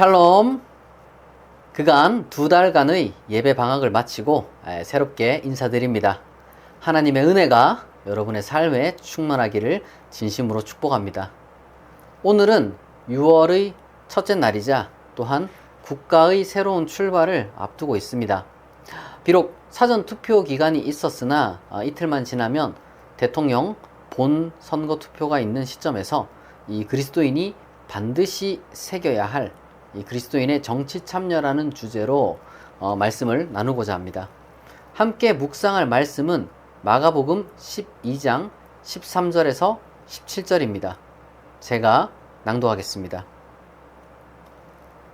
샬롬. 그간 두 달간의 예배 방학을 마치고 에, 새롭게 인사드립니다. 하나님의 은혜가 여러분의 삶에 충만하기를 진심으로 축복합니다. 오늘은 6월의 첫째 날이자 또한 국가의 새로운 출발을 앞두고 있습니다. 비록 사전 투표 기간이 있었으나 아, 이틀만 지나면 대통령 본 선거 투표가 있는 시점에서 이 그리스도인이 반드시 새겨야 할 이 그리스도인의 정치 참여라는 주제로 어, 말씀을 나누고자 합니다. 함께 묵상할 말씀은 마가복음 12장 13절에서 17절입니다. 제가 낭독하겠습니다.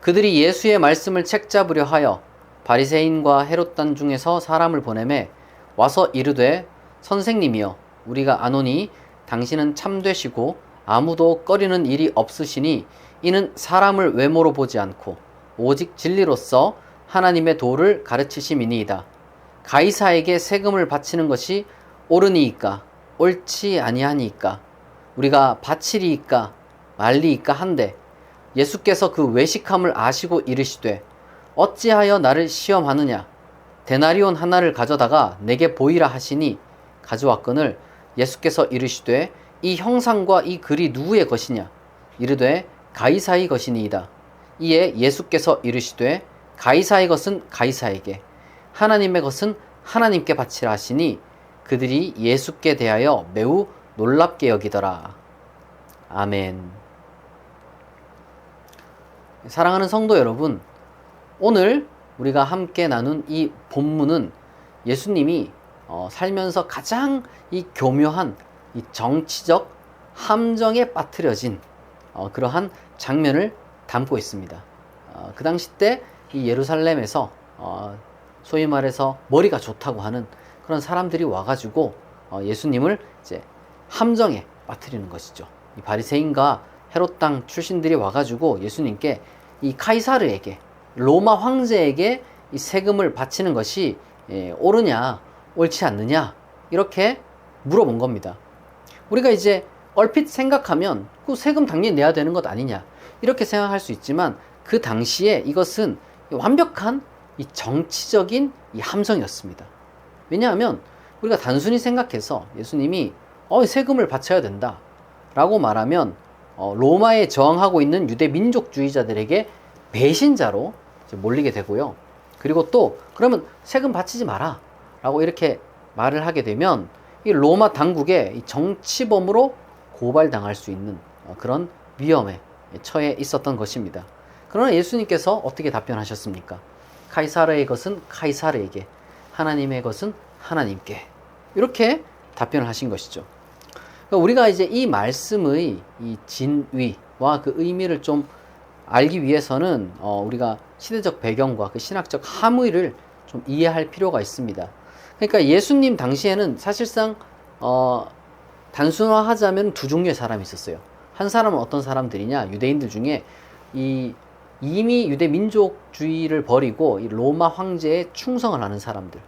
그들이 예수의 말씀을 책잡으려 하여 바리새인과 헤롯단 중에서 사람을 보내매 와서 이르되 선생님이여 우리가 아노니 당신은 참되시고 아무도 꺼리는 일이 없으시니 이는 사람을 외모로 보지 않고 오직 진리로서 하나님의 도를 가르치심이니이다. 가이사에게 세금을 바치는 것이 옳으니이까 옳지 아니하니이까 우리가 바치리이까 말리이까 한데 예수께서 그 외식함을 아시고 이르시되 어찌하여 나를 시험하느냐 데나리온 하나를 가져다가 내게 보이라 하시니 가져왔거늘 예수께서 이르시되 이 형상과 이 글이 누구의 것이냐 이르되 가이사의 것이니이다. 이에 예수께서 이르시되 가이사의 것은 가이사에게 하나님의 것은 하나님께 바치라 하시니 그들이 예수께 대하여 매우 놀랍게 여기더라. 아멘. 사랑하는 성도 여러분 오늘 우리가 함께 나눈 이 본문은 예수님이 어, 살면서 가장 이 교묘한 이 정치적 함정에 빠뜨려진 어, 그러한 장면을 담고 있습니다. 어, 그 당시 때 이 예루살렘에서 어, 소위 말해서 머리가 좋다고 하는 그런 사람들이 와가지고 어, 예수님을 이제 함정에 빠뜨리는 것이죠. 이 바리새인과 헤롯 땅 출신들이 와가지고 예수님께 이 카이사르에게 로마 황제에게 이 세금을 바치는 것이 예, 옳으냐 옳지 않느냐 이렇게 물어본 겁니다. 우리가 이제 얼핏 생각하면 그 세금 당연히 내야 되는 것 아니냐 이렇게 생각할 수 있지만 그 당시에 이것은 완벽한 이 정치적인 이 함성이었습니다. 왜냐하면 우리가 단순히 생각해서 예수님이 어, 세금을 바쳐야 된다 라고 말하면 어, 로마에 저항하고 있는 유대 민족주의자들에게 배신자로 몰리게 되고요. 그리고 또 그러면 세금 바치지 마라 라고 이렇게 말을 하게 되면 이 로마 당국의 정치범으로 고발당할 수 있는 어, 그런 위험에 처해 있었던 것입니다. 그러나 예수님께서 어떻게 답변하셨습니까? 카이사르의 것은 카이사르에게, 하나님의 것은 하나님께. 이렇게 답변을 하신 것이죠. 그러니까 우리가 이제 이 말씀의 이 진위와 그 의미를 좀 알기 위해서는 어 우리가 시대적 배경과 그 신학적 함의를 좀 이해할 필요가 있습니다. 그러니까 예수님 당시에는 사실상 어 단순화하자면 두 종류의 사람이 있었어요. 한 사람은 어떤 사람들이냐? 유대인들 중에 이 이미 유대 민족주의를 버리고 이 로마 황제에 충성을 하는 사람들.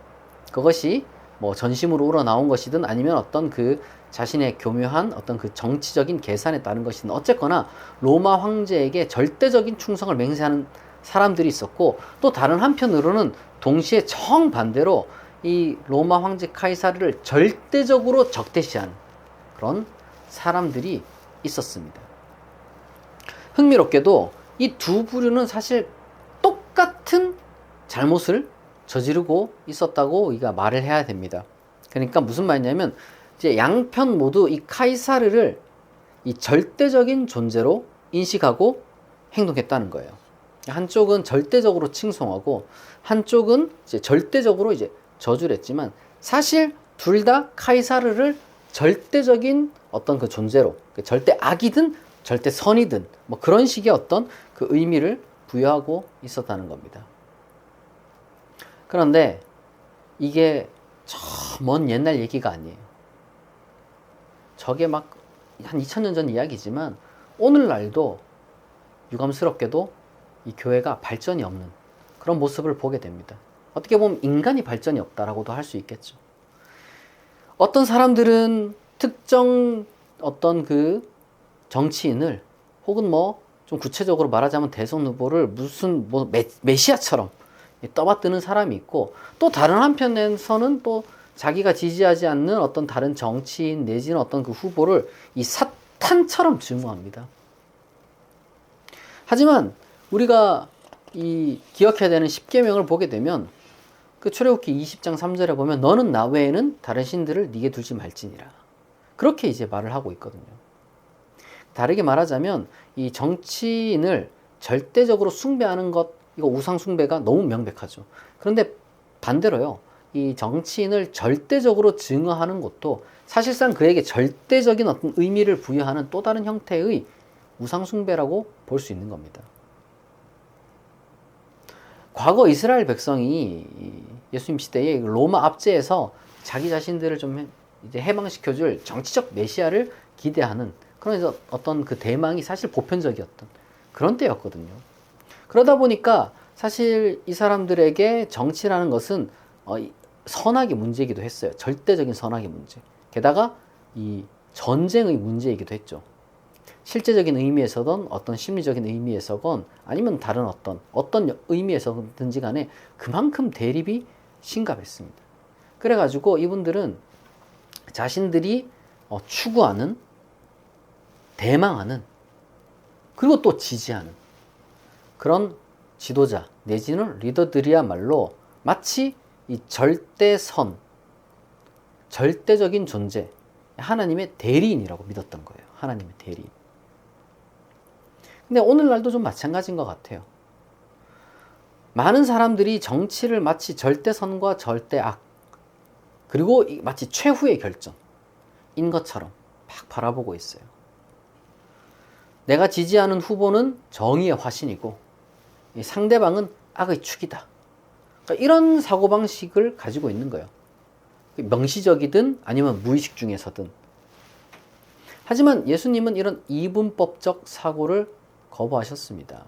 그것이 뭐 전심으로 우러나온 것이든 아니면 어떤 그 자신의 교묘한 어떤 그 정치적인 계산에 따른 것이든 어쨌거나 로마 황제에게 절대적인 충성을 맹세하는 사람들이 있었고 또 다른 한편으로는 동시에 정반대로 이 로마 황제 카이사르를 절대적으로 적대시한 그런 사람들이 있었습니다. 흥미롭게도 이 두 부류는 사실 똑같은 잘못을 저지르고 있었다고 우리가 말을 해야 됩니다. 그러니까 무슨 말이냐면 이제 양편 모두 이 카이사르를 이 절대적인 존재로 인식하고 행동했다는 거예요. 한쪽은 절대적으로 칭송하고 한쪽은 이제 절대적으로 이제 저주를 했지만 사실 둘 다 카이사르를 절대적인 어떤 그 존재로 그 절대 악이든 절대 선이든 뭐 그런 식의 어떤 그 의미를 부여하고 있었다는 겁니다. 그런데 이게 저 먼 옛날 얘기가 아니에요. 저게 막 한 2000년 전 이야기지만 오늘날도 유감스럽게도 이 교회가 발전이 없는 그런 모습을 보게 됩니다. 어떻게 보면 인간이 발전이 없다라고도 할 수 있겠죠. 어떤 사람들은 특정 어떤 그 정치인을 혹은 뭐 좀 구체적으로 말하자면 대선 후보를 무슨 뭐 메, 메시아처럼 떠받드는 사람이 있고 또 다른 한편에서는 또 자기가 지지하지 않는 어떤 다른 정치인 내지는 어떤 그 후보를 이 사탄처럼 증오합니다. 하지만 우리가 이 기억해야 되는 10계명을 보게 되면 그 출애굽기 20장 3절에 보면 너는 나 외에는 다른 신들을 네게 두지 말지니라. 그렇게 이제 말을 하고 있거든요. 다르게 말하자면 이 정치인을 절대적으로 숭배하는 것 이거 우상 숭배가 너무 명백하죠. 그런데 반대로요. 이 정치인을 절대적으로 증오하는 것도 사실상 그에게 절대적인 어떤 의미를 부여하는 또 다른 형태의 우상 숭배라고 볼 수 있는 겁니다. 과거 이스라엘 백성이 예수님 시대에 로마 압제에서 자기 자신들을 좀 이제 해방시켜줄 정치적 메시아를 기대하는 그런 어떤 그 대망이 사실 보편적이었던 그런 때였거든요. 그러다 보니까 사실 이 사람들에게 정치라는 것은 어, 선악의 문제이기도 했어요. 절대적인 선악의 문제. 게다가 이 전쟁의 문제이기도 했죠. 실제적인 의미에서든 어떤 심리적인 의미에서건 아니면 다른 어떤 어떤 의미에서든지 간에 그만큼 대립이 심각했습니다. 그래가지고 이분들은 자신들이 어, 추구하는 대망하는 그리고 또 지지하는 그런 지도자 내지는 리더들이야말로 마치 이 절대선, 절대적인 존재, 하나님의 대리인이라고 믿었던 거예요. 하나님의 대리인. 근데 오늘날도 좀 마찬가지인 것 같아요. 많은 사람들이 정치를 마치 절대선과 절대악, 그리고 마치 최후의 결정인 것처럼 막 바라보고 있어요. 내가 지지하는 후보는 정의의 화신이고, 상대방은 악의 축이다. 그러니까 이런 사고방식을 가지고 있는 거예요. 명시적이든 아니면 무의식 중에서든. 하지만 예수님은 이런 이분법적 사고를 거부하셨습니다.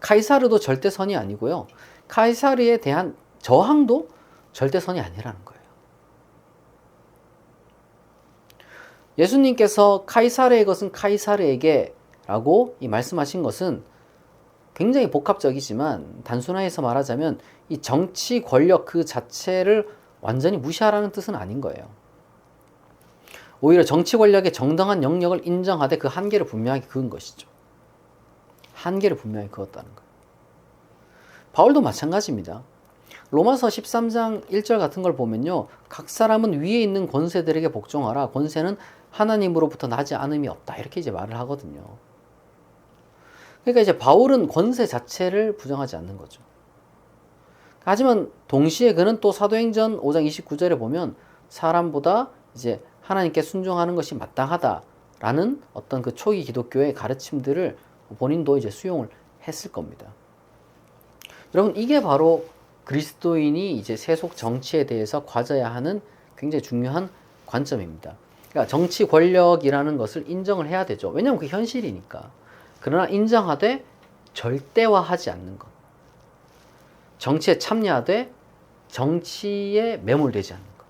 카이사르도 절대선이 아니고요. 카이사르에 대한 저항도 절대선이 아니라는 거예요. 예수님께서 카이사르의 것은 카이사르에게 라고 이 말씀하신 것은 굉장히 복합적이지만 단순화해서 말하자면 이 정치 권력 그 자체를 완전히 무시하라는 뜻은 아닌 거예요. 오히려 정치 권력의 정당한 영역을 인정하되 그 한계를 분명하게 그은 것이죠. 한계를 분명히 그었다는 거예요. 바울도 마찬가지입니다. 로마서 13장 1절 같은 걸 보면요. 각 사람은 위에 있는 권세들에게 복종하라. 권세는 하나님으로부터 나지 않음이 없다. 이렇게 이제 말을 하거든요. 그러니까 이제 바울은 권세 자체를 부정하지 않는 거죠. 하지만 동시에 그는 또 사도행전 5장 29절에 보면 사람보다 이제 하나님께 순종하는 것이 마땅하다라는 어떤 그 초기 기독교의 가르침들을 본인도 이제 수용을 했을 겁니다. 여러분 이게 바로 그리스도인이 이제 세속 정치에 대해서 가져야 하는 굉장히 중요한 관점입니다. 그러니까 정치 권력이라는 것을 인정을 해야 되죠. 왜냐하면 그 현실이니까. 그러나 인정하되 절대화하지 않는 것. 정치에 참여하되 정치에 매몰되지 않는 것.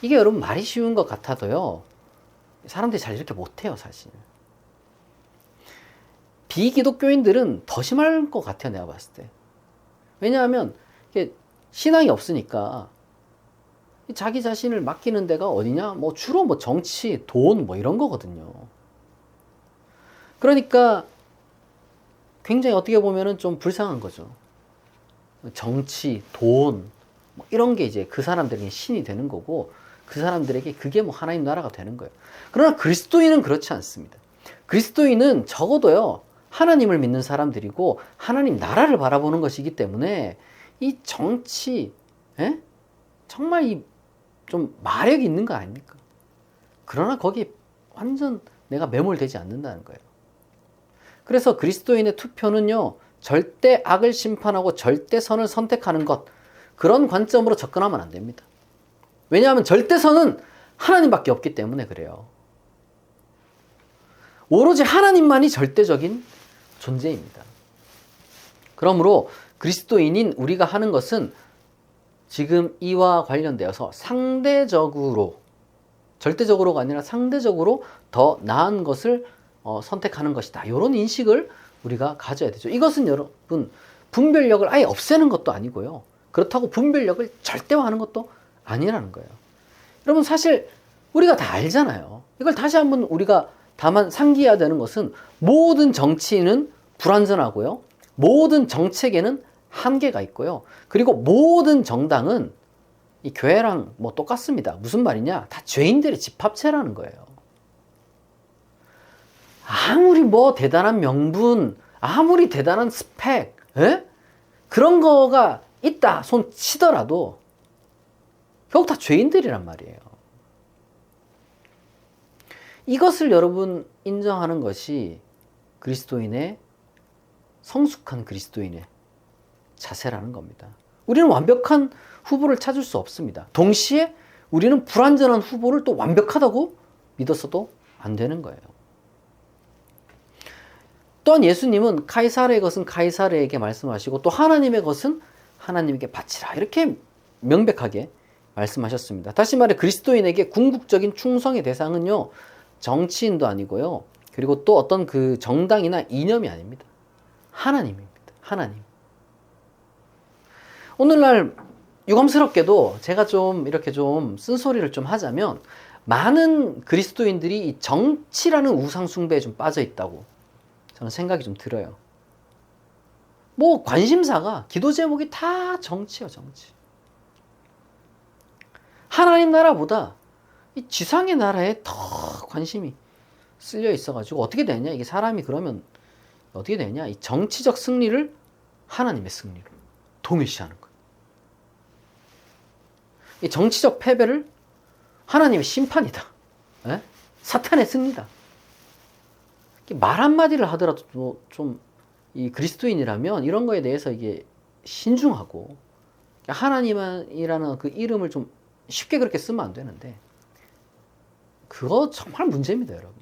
이게 여러분 말이 쉬운 것 같아도요. 사람들이 잘 이렇게 못해요, 사실. 비기독교인들은 더 심할 것 같아요, 내가 봤을 때. 왜냐하면 신앙이 없으니까 자기 자신을 맡기는 데가 어디냐? 뭐 주로 뭐 정치, 돈 뭐 이런 거거든요. 그러니까 굉장히 어떻게 보면은 좀 불쌍한 거죠. 정치, 돈, 뭐 이런 게 이제 그 사람들에게 신이 되는 거고 그 사람들에게 그게 뭐 하나님 나라가 되는 거예요. 그러나 그리스도인은 그렇지 않습니다. 그리스도인은 적어도요, 하나님을 믿는 사람들이고 하나님 나라를 바라보는 것이기 때문에 이 정치, 에? 예? 정말 이 좀 마력이 있는 거 아닙니까? 그러나 거기 완전 내가 매몰되지 않는다는 거예요. 그래서 그리스도인의 투표는요, 절대 악을 심판하고 절대 선을 선택하는 것, 그런 관점으로 접근하면 안 됩니다. 왜냐하면 절대 선은 하나님밖에 없기 때문에 그래요. 오로지 하나님만이 절대적인 존재입니다. 그러므로 그리스도인인 우리가 하는 것은 지금 이와 관련되어서 상대적으로, 절대적으로가 아니라 상대적으로 더 나은 것을 어, 선택하는 것이다. 이런 인식을 우리가 가져야 되죠. 이것은 여러분 분별력을 아예 없애는 것도 아니고요. 그렇다고 분별력을 절대화하는 것도 아니라는 거예요. 여러분 사실 우리가 다 알잖아요. 이걸 다시 한번 우리가 다만 상기해야 되는 것은 모든 정치인은 불완전하고요. 모든 정책에는 한계가 있고요. 그리고 모든 정당은 이 교회랑 뭐 똑같습니다. 무슨 말이냐? 다 죄인들의 집합체라는 거예요. 아무리 뭐 대단한 명분, 아무리 대단한 스펙, 에? 그런 거가 있다 손 치더라도 결국 다 죄인들이란 말이에요. 이것을 여러분 인정하는 것이 그리스도인의 성숙한 그리스도인의 자세라는 겁니다. 우리는 완벽한 후보를 찾을 수 없습니다. 동시에 우리는 불완전한 후보를 또 완벽하다고 믿었어도 안 되는 거예요. 또한 예수님은 카이사르의 것은 카이사르에게 말씀하시고 또 하나님의 것은 하나님에게 바치라 이렇게 명백하게 말씀하셨습니다. 다시 말해 그리스도인에게 궁극적인 충성의 대상은요 정치인도 아니고요 그리고 또 어떤 그 정당이나 이념이 아닙니다. 하나님입니다. 하나님. 오늘날 유감스럽게도 제가 좀 이렇게 좀 쓴소리를 좀 하자면 많은 그리스도인들이 이 정치라는 우상숭배에 좀 빠져 있다고 저는 생각이 좀 들어요. 뭐 관심사가 기도 제목이 다 정치요, 정치. 하나님 나라보다 이 지상의 나라에 더 관심이 쓸려 있어 가지고 어떻게 되냐? 이게 사람이 그러면 어떻게 되냐? 이 정치적 승리를 하나님의 승리로 동일시하는. 이 정치적 패배를 하나님의 심판이다. 에? 사탄의 승리다. 말 한마디를 하더라도 좀 이 그리스도인이라면 이런 거에 대해서 이게 신중하고 하나님이라는 그 이름을 좀 쉽게 그렇게 쓰면 안 되는데 그거 정말 문제입니다, 여러분.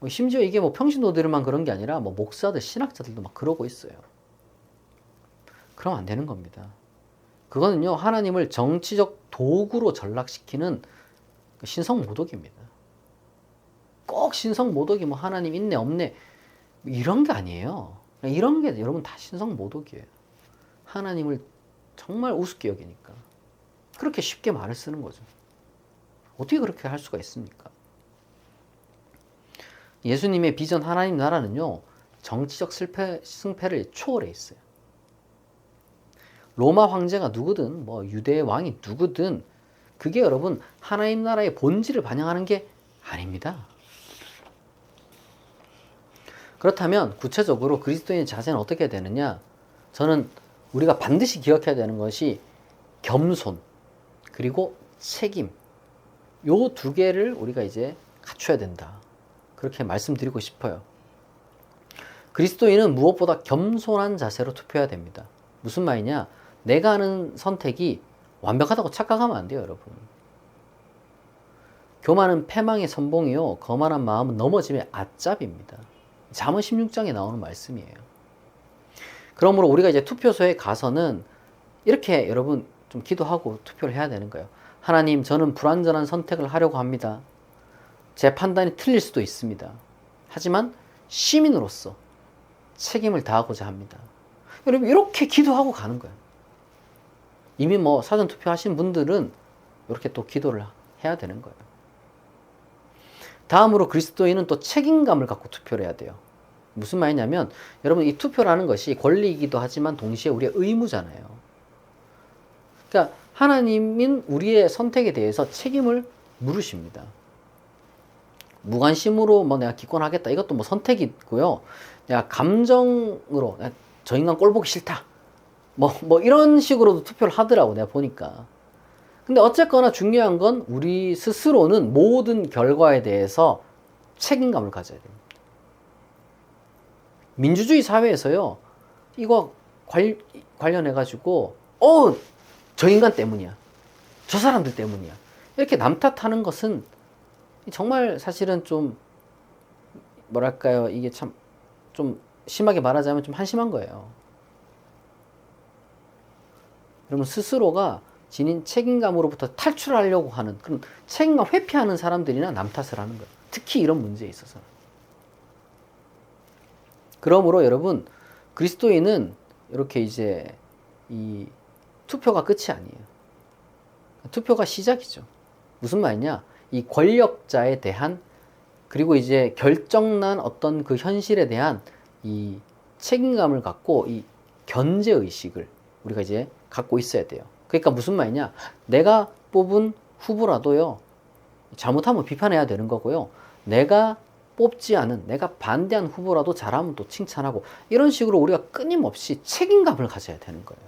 뭐 심지어 이게 뭐 평신도들만 그런 게 아니라 뭐 목사들, 신학자들도 막 그러고 있어요. 그럼 안 되는 겁니다. 그거는요, 하나님을 정치적 도구로 전락시키는 그 신성 모독입니다. 꼭 신성 모독이 뭐 하나님 있네, 없네, 뭐 이런 게 아니에요. 이런 게 여러분 다 신성 모독이에요. 하나님을 정말 우습게 여기니까. 그렇게 쉽게 말을 쓰는 거죠. 어떻게 그렇게 할 수가 있습니까? 예수님의 비전 하나님 나라는요, 정치적 실패, 승패를 초월해 있어요. 로마 황제가 누구든, 뭐 유대 왕이 누구든, 그게 여러분 하나님 나라의 본질을 반영하는 게 아닙니다. 그렇다면 구체적으로 그리스도인의 자세는 어떻게 되느냐? 저는 우리가 반드시 기억해야 되는 것이 겸손, 그리고 책임. 요 두 개를 우리가 이제 갖춰야 된다. 그렇게 말씀드리고 싶어요. 그리스도인은 무엇보다 겸손한 자세로 투표해야 됩니다. 무슨 말이냐? 내가 하는 선택이 완벽하다고 착각하면 안 돼요, 여러분. 교만은 패망의 선봉이요. 거만한 마음은 넘어짐의 앞잡입니다. 잠언 16장에 나오는 말씀이에요. 그러므로 우리가 이제 투표소에 가서는 이렇게 여러분 좀 기도하고 투표를 해야 되는 거예요. 하나님, 저는 불완전한 선택을 하려고 합니다. 제 판단이 틀릴 수도 있습니다. 하지만 시민으로서 책임을 다하고자 합니다. 여러분, 이렇게 기도하고 가는 거예요. 이미 뭐 사전 투표 하신 분들은 이렇게 또 기도를 해야 되는 거예요. 다음으로 그리스도인은 또 책임감을 갖고 투표를 해야 돼요. 무슨 말이냐면 여러분 이 투표라는 것이 권리이기도 하지만 동시에 우리의 의무잖아요. 그러니까 하나님인 우리의 선택에 대해서 책임을 물으십니다. 무관심으로 뭐 내가 기권하겠다 이것도 뭐 선택이고요. 내가 감정으로 저 인간 꼴 보기 싫다. 뭐, 뭐 이런 식으로도 투표를 하더라고 내가 보니까. 근데 어쨌거나 중요한 건 우리 스스로는 모든 결과에 대해서 책임감을 가져야 됩니다. 민주주의 사회에서요, 이거 관, 관련해가지고, 어, 저 인간 때문이야. 저 사람들 때문이야. 이렇게 남 탓하는 것은 정말 사실은 좀, 뭐랄까요, 이게 참, 좀 심하게 말하자면 좀 한심한 거예요. 여러분 스스로가 지닌 책임감으로부터 탈출하려고 하는 그런 책임감 회피하는 사람들이나 남 탓을 하는 거예요. 특히 이런 문제에 있어서. 그러므로 여러분 그리스도인은 이렇게 이제 이 투표가 끝이 아니에요. 투표가 시작이죠. 무슨 말이냐? 이 권력자에 대한 그리고 이제 결정난 어떤 그 현실에 대한 이 책임감을 갖고 이 견제 의식을 우리가 이제 갖고 있어야 돼요. 그러니까 무슨 말이냐? 내가 뽑은 후보라도요. 잘못하면 비판해야 되는 거고요. 내가 뽑지 않은 내가 반대한 후보라도 잘하면 또 칭찬하고 이런 식으로 우리가 끊임없이 책임감을 가져야 되는 거예요.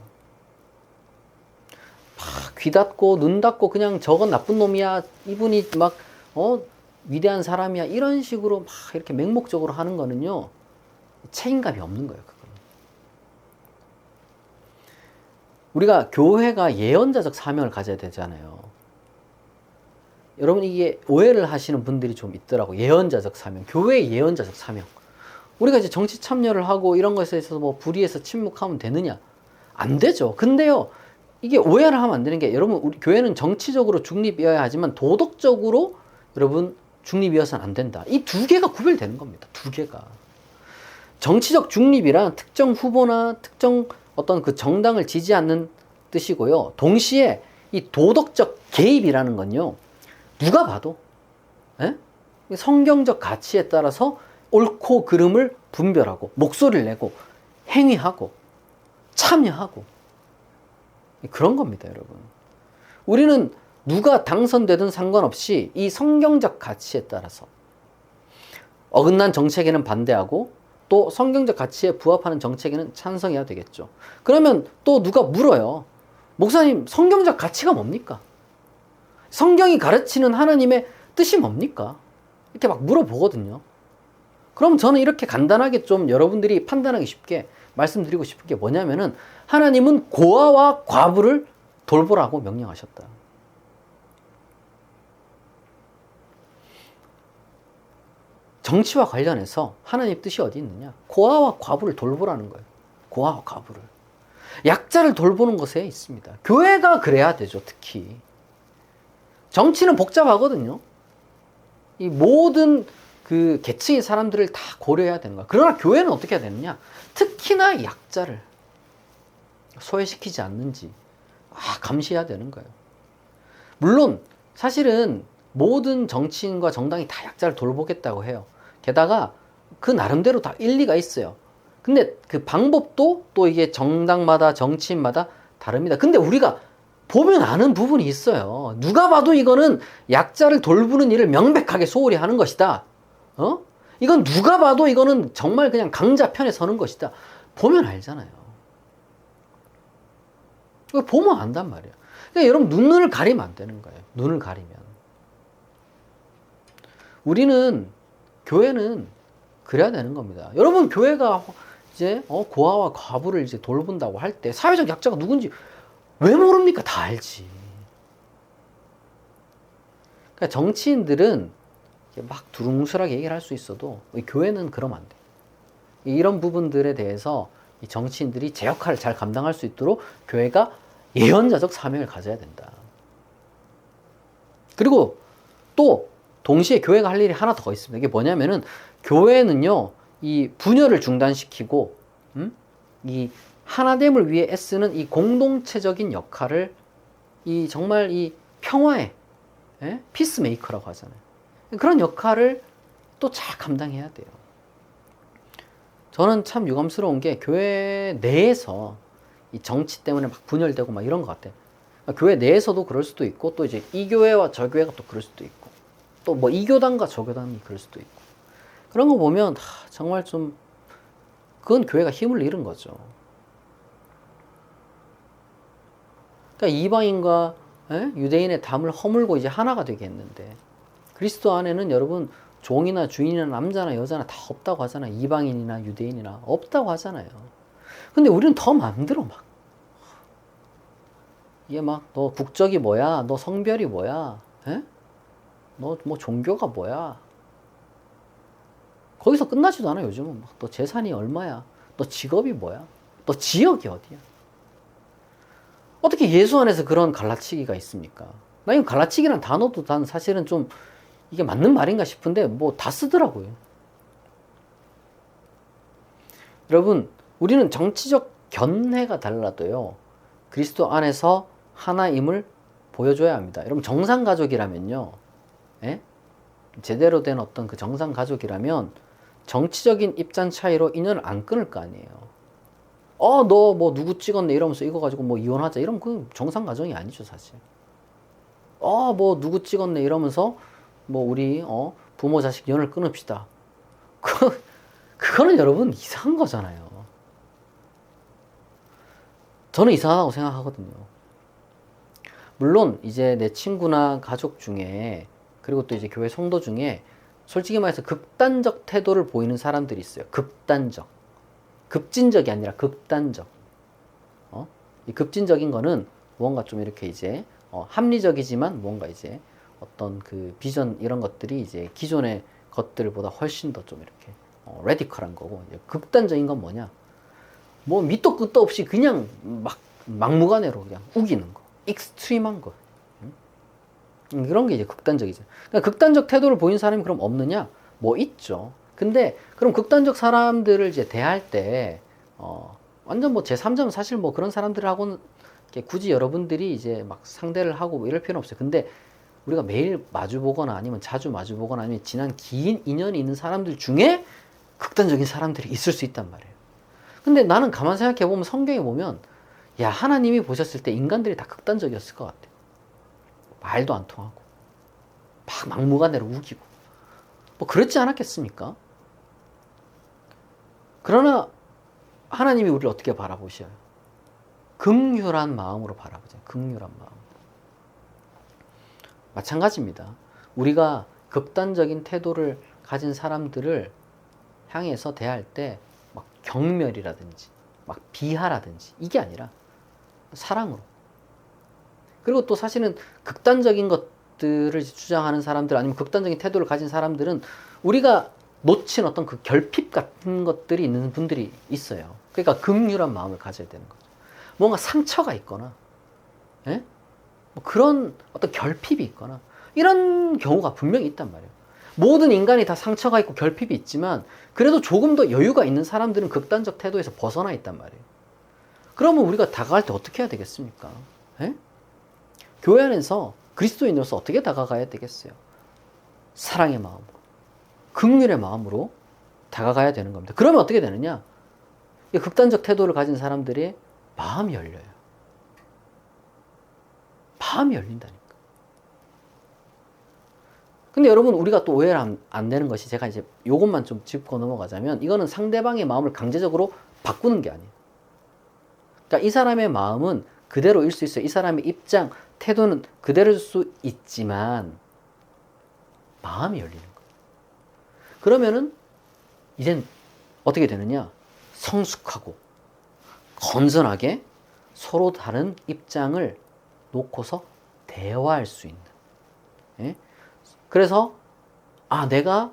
막 귀 닫고 눈 닫고 그냥 저건 나쁜 놈이야 이분이 막 어 위대한 사람이야 이런 식으로 막 이렇게 맹목적으로 하는 거는요 책임감이 없는 거예요. 그거는. 우리가 교회가 예언자적 사명을 가져야 되잖아요. 여러분 이게 오해를 하시는 분들이 좀 있더라고 예언자적 사명, 교회의 예언자적 사명. 우리가 이제 정치 참여를 하고 이런 것에 있어서 뭐 불의해서 침묵하면 되느냐? 안 되죠. 근데요, 이게 오해를 하면 안 되는 게 여러분 우리 교회는 정치적으로 중립이어야 하지만 도덕적으로 여러분 중립이어서는 안 된다. 이 두 개가 구별되는 겁니다. 두 개가. 정치적 중립이란 특정 후보나 특정 어떤 그 정당을 지지 않는 뜻이고요. 동시에 이 도덕적 개입이라는 건요. 누가 봐도 에? 성경적 가치에 따라서 옳고 그름을 분별하고 목소리를 내고 행위하고 참여하고 그런 겁니다, 여러분. 우리는 누가 당선되든 상관없이 이 성경적 가치에 따라서 어긋난 정책에는 반대하고 또 성경적 가치에 부합하는 정책에는 찬성해야 되겠죠. 그러면 또 누가 물어요. 목사님, 성경적 가치가 뭡니까? 성경이 가르치는 하나님의 뜻이 뭡니까? 이렇게 막 물어보거든요. 그럼 저는 이렇게 간단하게 좀 여러분들이 판단하기 쉽게 말씀드리고 싶은 게 뭐냐면은 하나님은 고아와 과부를 돌보라고 명령하셨다. 정치와 관련해서 하나님 뜻이 어디 있느냐? 고아와 과부를 돌보라는 거예요. 고아와 과부를. 약자를 돌보는 것에 있습니다. 교회가 그래야 되죠, 특히. 정치는 복잡하거든요. 이 모든 그 계층의 사람들을 다 고려해야 되는 거야. 그러나 교회는 어떻게 해야 되느냐? 특히나 약자를 소외시키지 않는지 아, 감시해야 되는 거예요. 물론 사실은 모든 정치인과 정당이 다 약자를 돌보겠다고 해요. 게다가 그 나름대로 다 일리가 있어요. 근데 그 방법도 또 이게 정당마다 정치인마다 다릅니다. 근데 우리가 보면 아는 부분이 있어요. 누가 봐도 이거는 약자를 돌보는 일을 명백하게 소홀히 하는 것이다. 어? 이건 누가 봐도 이거는 정말 그냥 강자 편에 서는 것이다. 보면 알잖아요. 이거 보면 안단 말이에요. 그러니까 여러분 눈을 가리면 안 되는 거예요. 눈을 가리면. 우리는 교회는 그래야 되는 겁니다. 여러분 교회가 이제 어, 고아와 과부를 이제 돌본다고 할 때 사회적 약자가 누군지 왜 모릅니까? 다 알지. 그러니까 정치인들은 막 두루뭉술하게 얘기를 할 수 있어도 교회는 그러면 안 돼. 이런 부분들에 대해서 정치인들이 제 역할을 잘 감당할 수 있도록 교회가 예언자적 사명을 가져야 된다. 그리고 또 동시에 교회가 할 일이 하나 더 있습니다. 이게 뭐냐면은 교회는요 이 분열을 중단시키고 음? 이 하나됨을 위해 애쓰는 이 공동체적인 역할을 이 정말 이 평화의 예? 피스메이커라고 하잖아요. 그런 역할을 또 잘 감당해야 돼요. 저는 참 유감스러운 게 교회 내에서 이 정치 때문에 막 분열되고 막 이런 것 같아요. 교회 내에서도 그럴 수도 있고 또 이제 이 교회와 저 교회가 또 그럴 수도 있고 또 뭐 이 교단과 저 교단이 그럴 수도 있고 그런 거 보면 하, 정말 좀 그건 교회가 힘을 잃은 거죠. 그러니까 이방인과 에? 유대인의 담을 허물고 이제 하나가 되겠는데 그리스도 안에는 여러분 종이나 주인이나 남자나 여자나 다 없다고 하잖아요. 이방인이나 유대인이나 없다고 하잖아요. 근데 우리는 더 만들어 막. 이게 막너 국적이 뭐야? 너 성별이 뭐야? 너 뭐 종교가 뭐야? 거기서 끝나지도 않아 요즘은 막. 너 재산이 얼마야? 너 직업이 뭐야? 너 지역이 어디야? 어떻게 예수 안에서 그런 갈라치기가 있습니까? 나 이거 갈라치기란 단어도 단 사실은 좀 이게 맞는 말인가 싶은데 뭐 다 쓰더라고요. 여러분, 우리는 정치적 견해가 달라도요, 그리스도 안에서 하나임을 보여줘야 합니다. 여러분, 정상 가족이라면요, 예? 제대로 된 어떤 그 정상 가족이라면 정치적인 입장 차이로 인연을 안 끊을 거 아니에요. 어, 너 뭐 누구 찍었네 이러면서 이거 가지고 뭐 이혼하자. 이러면 그 정상 가정이 아니죠, 사실. 어, 뭐 누구 찍었네 이러면서 뭐 우리 어, 부모 자식 연을 끊읍시다. 그 그거는 여러분 이상한 거잖아요. 저는 이상하다고 생각하거든요. 물론 이제 내 친구나 가족 중에 그리고 또 이제 교회 성도 중에 솔직히 말해서 극단적 태도를 보이는 사람들이 있어요. 극단적. 급진적이 아니라 극단적. 어? 이 급진적인 거는 무언가 좀 이렇게 이제 어, 합리적이지만 뭔가 이제 어떤 그 비전 이런 것들이 이제 기존의 것들보다 훨씬 더 좀 이렇게 어, 레디컬한 거고 극단적인 건 뭐냐? 뭐 밑도 끝도 없이 그냥 막 막무가내로 그냥 우기는 거, 익스트림한 거. 음, 이런 게 이제 극단적이죠. 그러니까 극단적 태도를 보이는 사람이 그럼 없느냐? 뭐 있죠. 근데 그럼 극단적 사람들을 이제 대할 때 어, 완전 뭐 제3자는 사실 뭐 그런 사람들하고는 굳이 여러분들이 이제 막 상대를 하고 뭐 이럴 필요는 없어요. 근데 우리가 매일 마주 보거나 아니면 자주 마주 보거나 아니면 지난 긴 인연이 있는 사람들 중에 극단적인 사람들이 있을 수 있단 말이에요. 근데 나는 가만 생각해 보면 성경에 보면 야 하나님이 보셨을 때 인간들이 다 극단적이었을 것 같아요. 말도 안 통하고 막 막무가내로 우기고 뭐 그렇지 않았겠습니까? 그러나 하나님이 우리를 어떻게 바라보셔요? 극률한 마음으로 바라보죠. 극률한 마음. 마찬가지입니다. 우리가 극단적인 태도를 가진 사람들을 향해서 대할 때 막 경멸이라든지 막 비하라든지 이게 아니라 사랑으로. 그리고 또 사실은 극단적인 것들을 주장하는 사람들 아니면 극단적인 태도를 가진 사람들은 우리가 놓친 어떤 그 결핍 같은 것들이 있는 분들이 있어요. 그러니까 극률한 마음을 가져야 되는 거죠. 뭔가 상처가 있거나, 예? 뭐 그런 어떤 결핍이 있거나, 이런 경우가 분명히 있단 말이에요. 모든 인간이 다 상처가 있고 결핍이 있지만, 그래도 조금 더 여유가 있는 사람들은 극단적 태도에서 벗어나 있단 말이에요. 그러면 우리가 다가갈 때 어떻게 해야 되겠습니까? 예? 교회 안에서 그리스도인으로서 어떻게 다가가야 되겠어요? 사랑의 마음으로, 극률의 마음으로 다가가야 되는 겁니다. 그러면 어떻게 되느냐? 이 극단적 태도를 가진 사람들의 마음이 열려요. 마음이 열린다니까. 근데 여러분 우리가 또 오해를 안, 안 되는 것이 제가 이제 요것만 좀 짚고 넘어가자면 이거는 상대방의 마음을 강제적으로 바꾸는 게 아니에요. 그러니까 이 사람의 마음은 그대로일 수 있어요. 이 사람의 입장, 태도는 그대로일 수 있지만 마음이 열리는 거예요. 그러면은 이젠 어떻게 되느냐? 성숙하고 건전하게 서로 다른 입장을 놓고서 대화할 수 있는. 예? 그래서 아 내가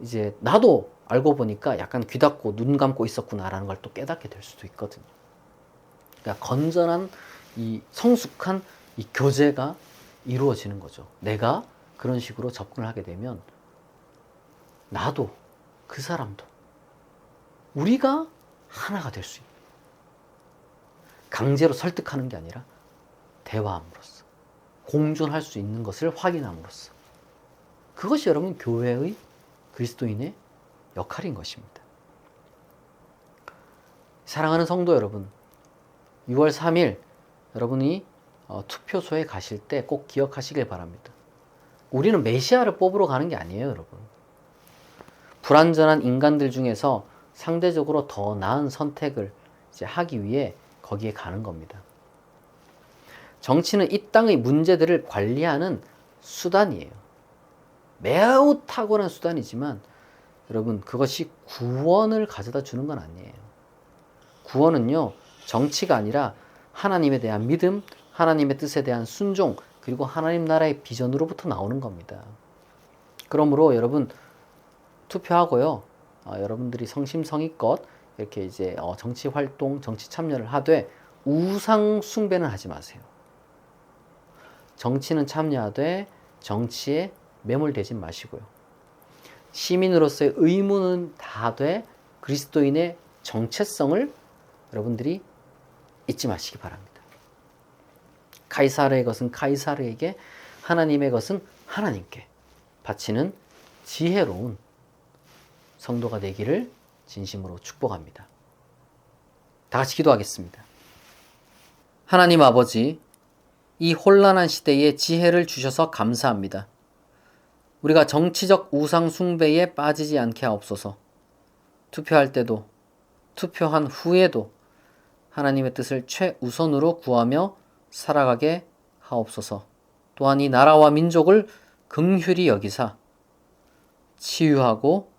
이제 나도 알고 보니까 약간 귀 닫고 눈 감고 있었구나라는 걸 또 깨닫게 될 수도 있거든요. 그러니까 건전한 이 성숙한 이 교제가 이루어지는 거죠. 내가 그런 식으로 접근을 하게 되면 나도 그 사람도 우리가 하나가 될 수 있는 강제로 설득하는 게 아니라 대화함으로써 공존할 수 있는 것을 확인함으로써 그것이 여러분 교회의 그리스도인의 역할인 것입니다. 사랑하는 성도 여러분, 6월 3일 여러분이 어, 투표소에 가실 때 꼭 기억하시길 바랍니다. 우리는 메시아를 뽑으러 가는 게 아니에요, 여러분. 불완전한 인간들 중에서 상대적으로 더 나은 선택을 하기 위해 거기에 가는 겁니다. 정치는 이 땅의 문제들을 관리하는 수단이에요. 매우 탁월한 수단이지만 여러분 그것이 구원을 가져다 주는 건 아니에요. 구원은요 정치가 아니라 하나님에 대한 믿음, 하나님의 뜻에 대한 순종, 그리고 하나님 나라의 비전으로부터 나오는 겁니다. 그러므로 여러분 투표하고요. 어, 여러분들이 성심성의껏 이렇게 이제 어, 정치 활동, 정치 참여를 하되 우상 숭배는 하지 마세요. 정치는 참여하되 정치에 매몰되지 마시고요. 시민으로서의 의무는 다돼 그리스도인의 정체성을 여러분들이 잊지 마시기 바랍니다. 카이사르의 것은 카이사르에게, 하나님의 것은 하나님께 바치는 지혜로운 성도가 되기를 진심으로 축복합니다. 다 같이 기도하겠습니다. 하나님 아버지, 이 혼란한 시대에 지혜를 주셔서 감사합니다. 우리가 정치적 우상 숭배에 빠지지 않게 하옵소서. 투표할 때도, 투표한 후에도 하나님의 뜻을 최우선으로 구하며 살아가게 하옵소서. 또한 이 나라와 민족을 긍휼히 여기사 치유하고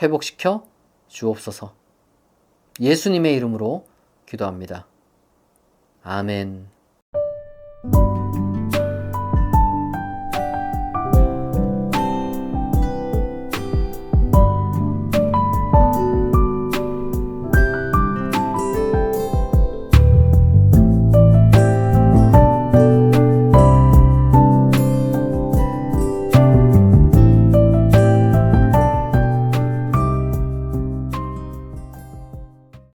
회복시켜 주옵소서. 예수님의 이름으로 기도합니다. 아멘.